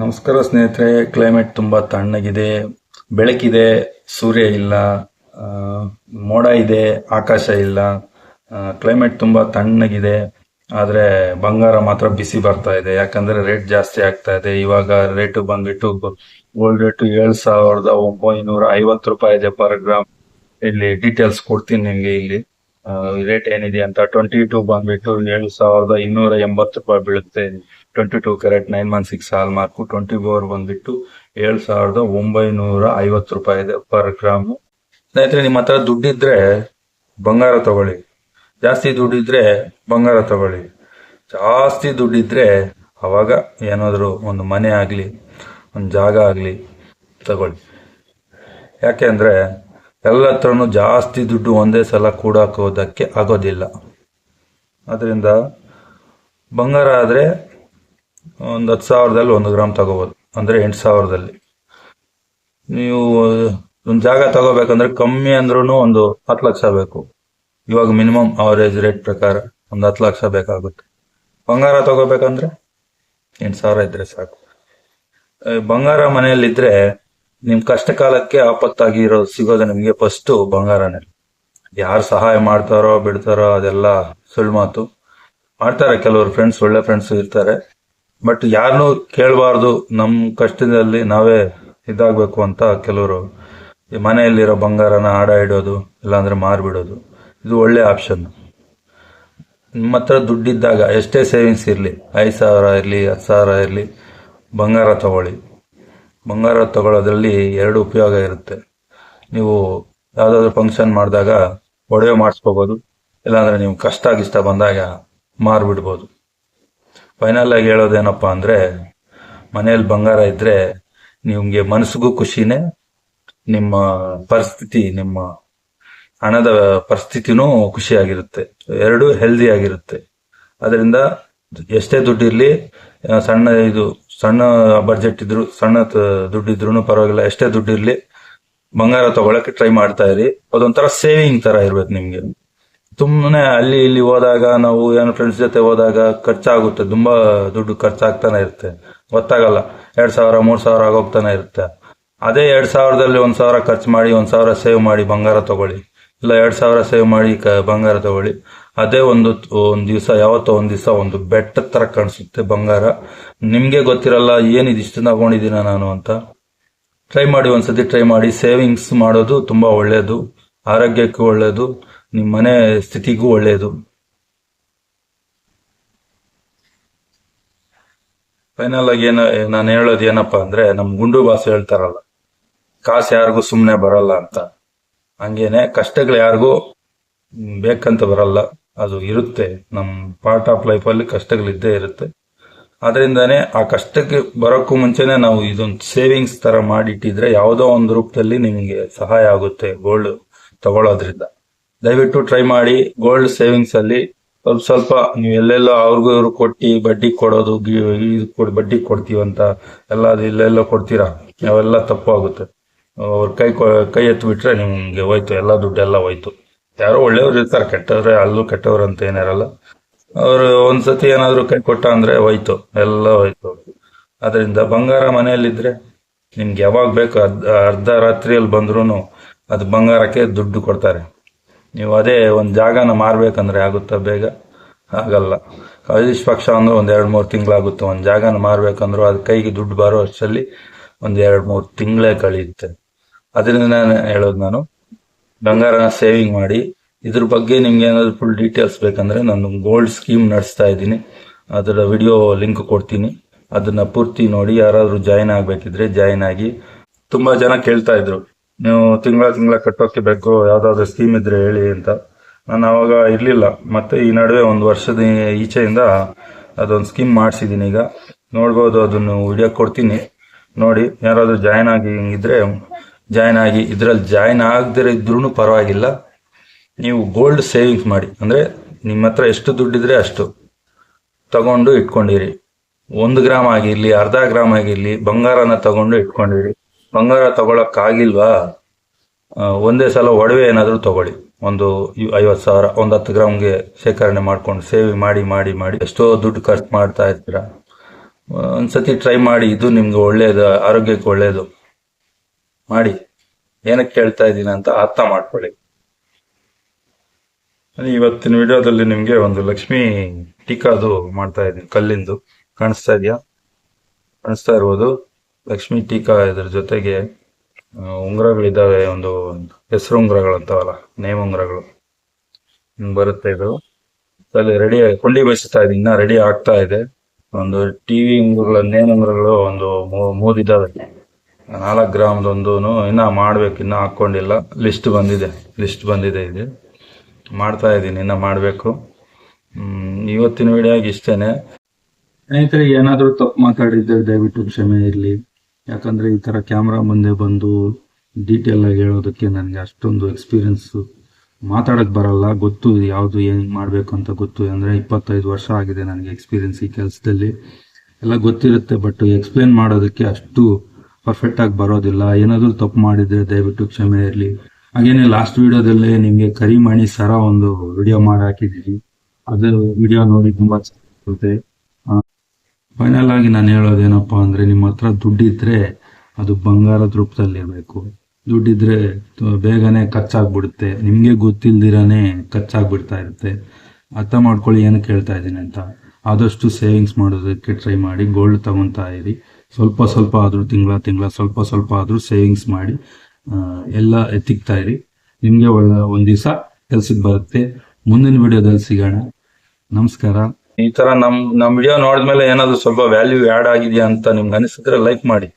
ನಮಸ್ಕಾರ ಸ್ನೇಹಿತರೆ ಕ್ಲೈಮೇಟ್ ತುಂಬಾ ತಣ್ಣಗಿದೆ, ಬೆಳಕಿದೆ, ಸೂರ್ಯ ಇಲ್ಲ ಮೋಡ ಇದೆ, ಆಕಾಶ ಇಲ್ಲ ಕ್ಲೈಮೇಟ್ ತುಂಬಾ ತಣ್ಣಗಿದೆ, ಆದ್ರೆ ಬಂಗಾರ ಮಾತ್ರ ಬಿಸಿ ಬರ್ತಾ ಇದೆ. ಯಾಕಂದ್ರೆ ರೇಟ್ ಜಾಸ್ತಿ ಆಗ್ತಾ ಇದೆ. ಇವಾಗ ರೇಟ್ ಬಂದ್ಬಿಟ್ಟು ಗೋಲ್ಡ್ ರೇಟ್ ಏಳ್ ಸಾವಿರದ ಒಂಬೈನೂರ ಐವತ್ತು ರೂಪಾಯಿ ಇದೆ ಪರ್ ಗ್ರಾಮ್ ಇಲ್ಲಿ ಡೀಟೇಲ್ಸ್ ಕೊಡ್ತೀನಿ ನಿಮಗೆ ಇಲ್ಲಿ. ರೇಟ್ ಏನಿದೆ ಅಂತ ಟ್ವೆಂಟಿ ಟೂ ಬಂದ್ಬಿಟ್ಟು ಏಳು ಸಾವಿರದ ಇನ್ನೂರ ಎಂಬತ್ತು ರೂಪಾಯಿ ಬೀಳುತ್ತೆ. Twenty two carat nine one six hallmark twenty four ಬಂದ್ಬಿಟ್ಟು ಏಳು ಸಾವಿರದ ಒಂಬೈನೂರ ಐವತ್ತು ರೂಪಾಯಿ ಇದೆ ಪರ್ ಗ್ರಾಮ್ ಸ್ನೇಹಿತರೆ, ನಿಮ್ಮ ಹತ್ರ ದುಡ್ಡಿದ್ರೆ ಬಂಗಾರ ತಗೊಳ್ಳಿ. ಜಾಸ್ತಿ ದುಡ್ಡಿದ್ರೆ ಬಂಗಾರ ತಗೊಳ್ಳಿ. ಜಾಸ್ತಿ ದುಡ್ಡಿದ್ರೆ ಅವಾಗ ಏನಾದರೂ ಒಂದು ಮನೆ ಆಗಲಿ, ಒಂದು ಜಾಗ ಆಗಲಿ ತಗೊಳ್ಳಿ. ಯಾಕೆ ಅಂದ್ರೆ ಎಲ್ಲ ಹತ್ರನೂ ಜಾಸ್ತಿ ದುಡ್ಡು ಒಂದೇ ಸಲ ಕೂಡಾಕೋದಕ್ಕೆ ಆಗೋದಿಲ್ಲ. ಅದರಿಂದ ಬಂಗಾರ ಆದರೆ ಒಂದು ಹತ್ತು ಸಾವಿರದಲ್ಲಿ ಒಂದು ಗ್ರಾಮ್ ತಗೋಬೋದು. ಅಂದರೆ ಎಂಟು ಸಾವಿರದಲ್ಲಿ. ನೀವು ಒಂದು ಜಾಗ ತಗೋಬೇಕಂದ್ರೆ ಕಮ್ಮಿ ಅಂದ್ರೂ ಒಂದು ಹತ್ತು ಲಕ್ಷ ಬೇಕು. ಇವಾಗ ಮಿನಿಮಮ್ ಅವರೇಜ್ ರೇಟ್ ಪ್ರಕಾರ ಒಂದು ಹತ್ತು ಲಕ್ಷ ಬೇಕಾಗುತ್ತೆ. ಬಂಗಾರ ತಗೋಬೇಕಂದ್ರೆ ಎಂಟು ಸಾವಿರ ಇದ್ದರೆ ಸಾಕು. ಬಂಗಾರ ಮನೆಯಲ್ಲಿದ್ರೆ ನಿಮ್ ಕಷ್ಟ ಕಾಲಕ್ಕೆ ಆಪತ್ತಾಗಿ ಇರೋ, ಸಿಗೋದು ನಿಮಗೆ ಫಸ್ಟ್ ಬಂಗಾರನೇ. ಯಾರು ಸಹಾಯ ಮಾಡ್ತಾರೋ, ಬಿಡ್ತಾರೋ, ಅದೆಲ್ಲ ಸುಳ್ಳು ಮಾತು. ಮಾಡ್ತಾರೆ, ಕೆಲವರು ಫ್ರೆಂಡ್ಸ್ ಒಳ್ಳೆ ಫ್ರೆಂಡ್ಸ್ ಇರ್ತಾರೆ. ಬಟ್ ಯಾರನ್ನೂ ಕೇಳಬಾರ್ದು ನಮ್ಮ ಕಷ್ಟದಲ್ಲಿ ನಾವೇ ಇದಾಗಬೇಕು ಅಂತ ಕೆಲವರು. ಮನೆಯಲ್ಲಿರೋ ಬಂಗಾರನ ಆಡ ಇಡೋದು ಇಲ್ಲಾಂದ್ರೆ ಮಾರ್ಬಿಡೋದು. ಇದು ಒಳ್ಳೆ ಆಪ್ಷನ್ ನಿಮ್ಮ ಹತ್ರ ದುಡ್ಡಿದ್ದಾಗ ಎಷ್ಟೇ ಸೇವಿಂಗ್ಸ್ ಇರಲಿ, ಐದು ಸಾವಿರ ಇರಲಿ, ಹತ್ತು ಸಾವಿರ ಇರಲಿ, ಬಂಗಾರ ತಗೊಳ್ಳಿ. ಬಂಗಾರ ತಗೊಳ್ಳೋದ್ರಲ್ಲಿ ಎರಡು ಉಪಯೋಗ ಇರುತ್ತೆ. ನೀವು ಯಾವುದಾದ್ರೂ ಫಂಕ್ಷನ್ ಮಾಡಿದಾಗ ಒಡವೆ ಮಾಡಿಸ್ಕೋಬೋದು, ಇಲ್ಲಾಂದ್ರೆ ನೀವು ಕಷ್ಟ ಗಿಷ್ಟ ಬಂದಾಗ ಮಾರ್ಬಿಡ್ಬೋದು. ಫೈನಲ್ ಆಗಿ ಹೇಳೋದೇನಪ್ಪ ಅಂದ್ರೆ, ಮನೆಯಲ್ಲಿ ಬಂಗಾರ ಇದ್ರೆ ನಿಮ್ಗೆ ಮನಸ್ಸಿಗೂ ಖುಷಿನೇ, ನಿಮ್ಮ ಪರಿಸ್ಥಿತಿ, ನಿಮ್ಮ ಹಣದ ಪರಿಸ್ಥಿತಿನೂ ಖುಷಿಯಾಗಿರುತ್ತೆ. ಎರಡು ಹೆಲ್ದಿ ಆಗಿರುತ್ತೆ. ಅದರಿಂದ ಎಷ್ಟೇ ದುಡ್ಡಿರ್ಲಿ ಸಣ್ಣ ಇದು, ಸಣ್ಣ ಬಡ್ಜೆಟ್ ಇದ್ರು, ಸಣ್ಣ ದುಡ್ಡು ದುಡ್ಡಿದ್ರು ಪರವಾಗಿಲ್ಲ, ಎಷ್ಟೇ ದುಡ್ಡಿರ್ಲಿ, ಬಂಗಾರ ತಗೊಳಕ್ಕೆ ಟ್ರೈ ಮಾಡ್ತಾ ಇರಿ. ಅದೊಂಥರ ಸೇವಿಂಗ್ ತರ ಇರ್ಬೇಕು ನಿಮ್ಗೆ. ತುಂಬನೇ ಅಲ್ಲಿ ಇಲ್ಲಿ ಹೋದಾಗ ನಾವು ಏನು ಫ್ರೆಂಡ್ಸ್ ಜೊತೆ ಹೋದಾಗ ಖರ್ಚಾಗುತ್ತೆ, ತುಂಬಾ ದುಡ್ಡು ಖರ್ಚಾಗ್ತಾನೆ ಇರುತ್ತೆ. ಗೊತ್ತಾಗಲ್ಲ, ಎರಡ್ ಸಾವಿರ, ಮೂರ್ ಸಾವಿರ ಆಗೋಗ್ತಾನೆ ಇರುತ್ತೆ. ಅದೇ ಎರಡ್ ಸಾವಿರದಲ್ಲಿ ಒಂದ್ ಸಾವಿರ ಖರ್ಚು ಮಾಡಿ, ಒಂದ್ ಸಾವಿರ ಸೇವ್ ಮಾಡಿ ಬಂಗಾರ ತಗೊಳ್ಳಿ. ಇಲ್ಲ, ಎರಡ್ ಸಾವಿರ ಸೇವ್ ಮಾಡಿ ಬಂಗಾರ ತಗೊಳ್ಳಿ. ಅದೇ ಒಂದು, ಒಂದ್ ದಿವಸ, ಯಾವತ್ತೋ ಒಂದು ದಿವಸ ಒಂದು ಬೆಟ್ಟ ತರ ಕಾಣಿಸುತ್ತೆ ಬಂಗಾರ. ನಿಮ್ಗೆ ಗೊತ್ತಿರಲ್ಲ ಏನಿದು ಇಷ್ಟು ತಗೊಂಡಿದ್ದೀನ ನಾನು ಅಂತ. ಟ್ರೈ ಮಾಡಿ ಒಂದ್ಸತಿ ಟ್ರೈ ಮಾಡಿ. ಸೇವಿಂಗ್ಸ್ ಮಾಡೋದು ತುಂಬಾ ಒಳ್ಳೆಯದು ಆರೋಗ್ಯಕ್ಕೂ ಒಳ್ಳೆಯದು ನಿಮ್ಮ ಮನೆ ಸ್ಥಿತಿಗೂ ಒಳ್ಳೆಯದು ಫೈನಲ್ ಆಗಿ ಏನ, ನಾನು ಹೇಳೋದು ಏನಪ್ಪಾ ಅಂದ್ರೆ, ನಮ್ ಗುಂಡು ಬಾಸ್ ಹೇಳ್ತಾರಲ್ಲ, ಕಾಸು ಯಾರಿಗೂ ಸುಮ್ಮನೆ ಬರಲ್ಲ ಅಂತ. ಹಂಗೇನೆ ಕಷ್ಟಗಳು ಯಾರಿಗೂ ಬೇಕಂತ ಬರಲ್ಲ. ಅದು ಇರುತ್ತೆ. ನಮ್ಮ ಪಾರ್ಟ್ ಆಫ್ ಲೈಫ್ ಅಲ್ಲಿ ಕಷ್ಟಗಳಿದ್ದೇ ಇರುತ್ತೆ. ಅದರಿಂದನೇ ಆ ಕಷ್ಟಕ್ಕೆ ಬರೋಕ್ಕೂ ಮುಂಚೆನೆ ನಾವು ಇದೊಂದು ಸೇವಿಂಗ್ಸ್ ತರ ಮಾಡಿಟ್ಟಿದ್ರೆ ಯಾವುದೋ ಒಂದು ರೂಪದಲ್ಲಿ ನಿಮಗೆ ಸಹಾಯ ಆಗುತ್ತೆ ಗೋಲ್ಡ್ ತಗೊಳ್ಳೋದ್ರಿಂದ ದಯವಿಟ್ಟು ಟ್ರೈ ಮಾಡಿ ಗೋಲ್ಡ್ ಸೇವಿಂಗ್ಸ್ ಅಲ್ಲಿ ಸ್ವಲ್ಪ ಸ್ವಲ್ಪ ನೀವು ಎಲ್ಲೆಲ್ಲೋ ಅವ್ರಿಗೂ ಇವ್ರು ಕೊಟ್ಟು ಬಡ್ಡಿ ಕೊಡೋದು ಇದು ಬಡ್ಡಿ ಕೊಡ್ತೀವಂತ ಎಲ್ಲ ಅದು ಇಲ್ಲೆಲ್ಲೋ ಕೊಡ್ತೀರಾ? ಅವೆಲ್ಲ ತಪ್ಪು ಆಗುತ್ತೆ. ಅವ್ರ ಕೈ ಕೊ- ಎತ್ತು ಬಿಟ್ರೆ ನಿಮ್ಗೆ ಹೋಯ್ತು, ಎಲ್ಲ ದುಡ್ಡೆಲ್ಲ ಹೋಯ್ತು. ಯಾರೋ ಒಳ್ಳೆಯವ್ರು ಇರ್ತಾರೆ, ಕೆಟ್ಟವ್ರೆ, ಅಲ್ಲೂ ಕೆಟ್ಟವ್ರು ಅಂತ ಏನಿರಲ್ಲ. ಅವರು ಒಂದ್ಸತಿ ಏನಾದ್ರು ಕೈ ಕೊಟ್ಟ ಅಂದ್ರೆ ಹೋಯ್ತು, ಎಲ್ಲ ಹೋಯ್ತು. ಅದರಿಂದ ಬಂಗಾರ ಮನೆಯಲ್ಲಿದ್ರೆ ನಿಮ್ಗೆ ಯಾವಾಗ ಬೇಕು ಅರ್ಧ ಅರ್ಧ ರಾತ್ರಿಯಲ್ಲಿ ಬಂದ್ರು ಅದು ಬಂಗಾರಕ್ಕೆ ದುಡ್ಡು ಕೊಡ್ತಾರೆ. ನೀವು ಅದೇ ಒಂದು ಜಾಗನ ಮಾರ್ಬೇಕಂದ್ರೆ ಆಗುತ್ತಾ ಬೇಗ? ಆಗಲ್ಲ ಕನಿಷ್ಠ ಪಕ್ಷ ಅಂದ್ರೆ ಒಂದ್ ಎರಡ್ ಮೂರು ತಿಂಗಳಾಗುತ್ತೆ. ಒಂದು ಜಾಗನ ಮಾರ್ಬೇಕಂದ್ರೂ ಅದ್ ಕೈಗೆ ದುಡ್ಡು ಬರೋ ಅಷ್ಟರಲ್ಲಿ ಒಂದ್ ಎರಡ್ ಮೂರು ತಿಂಗಳೇ ಕಳೆಯುತ್ತೆ. ಅದರಿಂದ ನಾನು ಹೇಳೋದು ನಾನು, ಬಂಗಾರನ ಸೇವಿಂಗ್ ಮಾಡಿ, ಇದ್ರ ಬಗ್ಗೆ ನಿಮ್ಗೆ ಏನಾದ್ರು ಫುಲ್ ಡೀಟೇಲ್ಸ್ ಬೇಕಂದ್ರೆ ನಾನು ಗೋಲ್ಡ್ ಸ್ಕೀಮ್ ನಡೆಸ್ತಾ ಇದ್ದೀನಿ. ಅದರ ವಿಡಿಯೋ ಲಿಂಕ್ ಕೊಡ್ತೀನಿ. ಅದನ್ನ ಪೂರ್ತಿ ನೋಡಿ, ಯಾರಾದರೂ ಜಾಯಿನ್ ಆಗಬೇಕಿದ್ರೆ ಜಾಯಿನ್ ಆಗಿ. ತುಂಬಾ ಜನ ಕೇಳ್ತಾ ಇದ್ರು, ನೀವು ತಿಂಗಳ ತಿಂಗಳ ಕಟ್ಟೋಕೆ ಬೇಕು, ಯಾವ್ದಾದ್ರು ಸ್ಕೀಮ್ ಇದ್ರೆ ಹೇಳಿ ಅಂತ. ನಾನು ಅವಾಗ ಇರ್ಲಿಲ್ಲ. ಮತ್ತೆ ಈ ನಡುವೆ ಒಂದು ವರ್ಷದ ಈಚೆಯಿಂದ ಅದೊಂದು ಸ್ಕೀಮ್ ಮಾಡಿಸಿದೀನಿ ಈಗ. ನೋಡ್ಬೋದು, ಅದನ್ನು ವಿಡಿಯೋ ಕೊಡ್ತೀನಿ. ನೋಡಿ, ಯಾರಾದರೂ ಜಾಯಿನ್ ಆಗಿ ಇದ್ರೆ ಜಾಯಿನ್ ಆಗಿ, ಇದರಲ್ಲಿ ಜಾಯಿನ್ ಆಗದೇ ಇದ್ರೂ ಪರವಾಗಿಲ್ಲ. ನೀವು ಗೋಲ್ಡ್ ಸೇವಿಂಗ್ಸ್ ಮಾಡಿ. ಅಂದ್ರೆ ನಿಮ್ಮ ಹತ್ರ ಎಷ್ಟು ದುಡ್ಡಿದ್ರೆ ಅಷ್ಟು. ತಗೊಂಡು ಇಟ್ಕೊಂಡಿರಿ. ಒಂದು ಗ್ರಾಮ್ ಆಗಿರಲಿ, ಅರ್ಧ ಗ್ರಾಮ್ ಆಗಿರಲಿ, ಬಂಗಾರನ ತಗೊಂಡು ಇಟ್ಕೊಂಡಿರಿ. ಬಂಗಾರ ತಗೊಳಕ್ ಆಗಿಲ್ವಾ ಒಂದೇ ಸಲ ಒಡವೆ ಏನಾದರೂ ತಗೊಳ್ಳಿ. ಒಂದು ಐವತ್ತು ಸಾವಿರ, ಒಂದು ಹತ್ತು ಗ್ರಾಮ್ಗೆ ಶೇಖರಣೆ ಮಾಡ್ಕೊಂಡು ಸೇವಿಂಗ್ ಮಾಡಿ ಮಾಡಿ ಮಾಡಿ. ಎಷ್ಟೋ ದುಡ್ಡು ಖರ್ಚು ಮಾಡ್ತಾ ಇರ್ತೀರಾ ಒಂದ್ಸತಿ ಟ್ರೈ ಮಾಡಿ, ಇದು ನಿಮ್ಗೆ ಒಳ್ಳೆಯದು ಆರೋಗ್ಯಕ್ಕೆ ಒಳ್ಳೇದು. ಮಾಡಿ, ಏನಕ್ಕೆ ಕೇಳ್ತಾ ಇದ್ದೀನಿ ಅಂತ ಅರ್ಥ ಮಾಡ್ಕೊಳ್ಳಿ. ಇವತ್ತಿನ ವಿಡಿಯೋದಲ್ಲಿ ನಿಮ್ಗೆ ಒಂದು ಲಕ್ಷ್ಮಿ ಟೀಕಾದು ಮಾಡ್ತಾ ಇದ್ದೀನಿ, ಕಲ್ಲಿಂದು. ಕಾಣಿಸ್ತಾ ಇದೆಯಾ? ಕಾಣಿಸ್ತಾ ಇರ್ಬೋದು. ಲಕ್ಷ್ಮಿ ಟೀಕಾ ಇದ್ರ ಜೊತೆಗೆ ಉಂಗುರಗಳಿದ್ದಾವೆ ಒಂದು ಹೆಸರು ಉಂಗುರಗಳು ಅಂತಾವಲ್ಲ, ನೇಮ್ ಉಂಗುರಗಳು. ಬರುತ್ತೆ ಇದು. ಅಲ್ಲಿ ರೆಡಿ ಕೊಂಡಿ ಬಯಸ್ತಾ ಇದೆ ಇನ್ನ ರೆಡಿ ಆಗ್ತಾ ಇದೆ. ಒಂದು ಟಿವಿ ಉಂಗುರಗಳ, ನೇಮ್ ಉಂಗುರಗಳು ಒಂದು ಮೂ- ಮೂರಿದಾವೆ ನಾಲ್ಕು ಗ್ರಾಮ್ದೊಂದು ಇನ್ನ ಮಾಡ್ಬೇಕು, ಇನ್ನ ಹಾಕೊಂಡಿಲ್ಲ. ಲಿಸ್ಟ್ ಬಂದಿದೆ ಲಿಸ್ಟ್ ಬಂದಿದೆ ಇದು. ಮಾಡ್ತಾ ಇದ್ದೀನಿ, ಇನ್ನ ಮಾಡಬೇಕು. ಇವತ್ತಿನ ವಿಡಿಯೋಗೆ ಇಷ್ಟೇನೆ. ಸ್ನೇಹಿತರೆ, ಏನಾದರೂ ತಪ್ಪು ಮಾತಾಡಿದ್ದರೆ ದಯವಿಟ್ಟು ಕ್ಷಮೆ ಇರಲಿ. ಯಾಕಂದ್ರೆ ಈ ತರ ಕ್ಯಾಮ್ರಾ ಮುಂದೆ ಬಂದು ಡೀಟೇಲ್ ಆಗಿ ಹೇಳೋದಕ್ಕೆ ನನಗೆ ಅಷ್ಟೊಂದು ಎಕ್ಸ್ಪೀರಿಯನ್ಸ್ ಮಾತಾಡಕ್ ಬರಲ್ಲ. ಗೊತ್ತು ಯಾವುದು, ಏನು ಮಾಡಬೇಕು ಅಂತ ಗೊತ್ತು. ಅಂದ್ರೆ ಇಪ್ಪತ್ತೈದು ವರ್ಷ ಆಗಿದೆ ನನಗೆ ಎಕ್ಸ್ಪೀರಿಯನ್ಸ್ ಈ ಕೆಲಸದಲ್ಲಿ. ಎಲ್ಲ ಗೊತ್ತಿರುತ್ತೆ ಬಟ್ ಎಕ್ಸ್ಪ್ಲೇನ್ ಮಾಡೋದಕ್ಕೆ ಅಷ್ಟು ಪರ್ಫೆಕ್ಟ್ ಆಗಿ ಬರೋದಿಲ್ಲ. ಏನಾದರೂ ತಪ್ಪು ಮಾಡಿದ್ರೆ ದಯವಿಟ್ಟು ಕ್ಷಮೆ ಇರಲಿ. ಹಾಗೇನೆ ಲಾಸ್ಟ್ ವಿಡಿಯೋದಲ್ಲಿ ನಿಮಗೆ ಕರಿಮಣಿ ಸರ ಒಂದು ವಿಡಿಯೋ ಮಾಡಿ ಹಾಕಿದ್ದೀವಿ ಅದು ವಿಡಿಯೋ ನೋಡಿ ತುಂಬಾ ಚೆನ್ನಾಗಿರುತ್ತೆ. ಫೈನಲ್ ಆಗಿ ನಾನು ಹೇಳೋದೇನಪ್ಪ ಅಂದ್ರೆ ನಿಮ್ಮ ಹತ್ರ ದುಡ್ಡಿದ್ರೆ ಅದು ಬಂಗಾರದ ರೂಪದಲ್ಲಿ ಇರಬೇಕು ದುಡ್ಡಿದ್ರೆ ಬೇಗನೆ ಖರ್ಚಾಗ್ಬಿಡುತ್ತೆ. ನಿಮ್ಗೆ ಗೊತ್ತಿಲ್ದಿರಾನೆ ಖರ್ಚಾಗ್ಬಿಡ್ತಾ ಇರುತ್ತೆ. ಅರ್ಥ ಮಾಡ್ಕೊಳ್ಳಿ ಏನಕ್ಕೆ ಹೇಳ್ತಾ ಇದ್ದೀನಿ ಅಂತ. ಆದಷ್ಟು ಸೇವಿಂಗ್ಸ್ ಮಾಡೋದಕ್ಕೆ ಟ್ರೈ ಮಾಡಿ ಗೋಲ್ಡ್ ತಗೊಂತಾ ಇರಿ. ಸ್ವಲ್ಪ ಸ್ವಲ್ಪ ಆದರೂ, ತಿಂಗಳ ತಿಂಗಳ ಸ್ವಲ್ಪ ಸ್ವಲ್ಪ ಆದರೂ ಸೇವಿಂಗ್ಸ್ ಮಾಡಿ ಎಲ್ಲ ಎತ್ತಿಕ್ತಾ ಇರಿ. ನಿಮಗೆ ಒಳ್ಳೆ ಒಂದು ದಿವಸ ಕೆಲ್ಸಕ್ಕೆ ಬರುತ್ತೆ. ಮುಂದಿನ ವಿಡಿಯೋದಲ್ಲಿ ಸಿಗೋಣ. ನಮಸ್ಕಾರ. ಈ ತರ ನಮ್ ನಮ್ ವಿಡಿಯೋ ನೋಡಿದ್ಮೇಲೆ ಏನಾದ್ರು ಸ್ವಲ್ಪ ವ್ಯಾಲ್ಯೂ ಆಡ್ ಆಗಿದೆಯಾ ಅಂತ ನಿಮ್ಗೆ ಅನಿಸಿದ್ರೆ ಲೈಕ್ ಮಾಡಿ.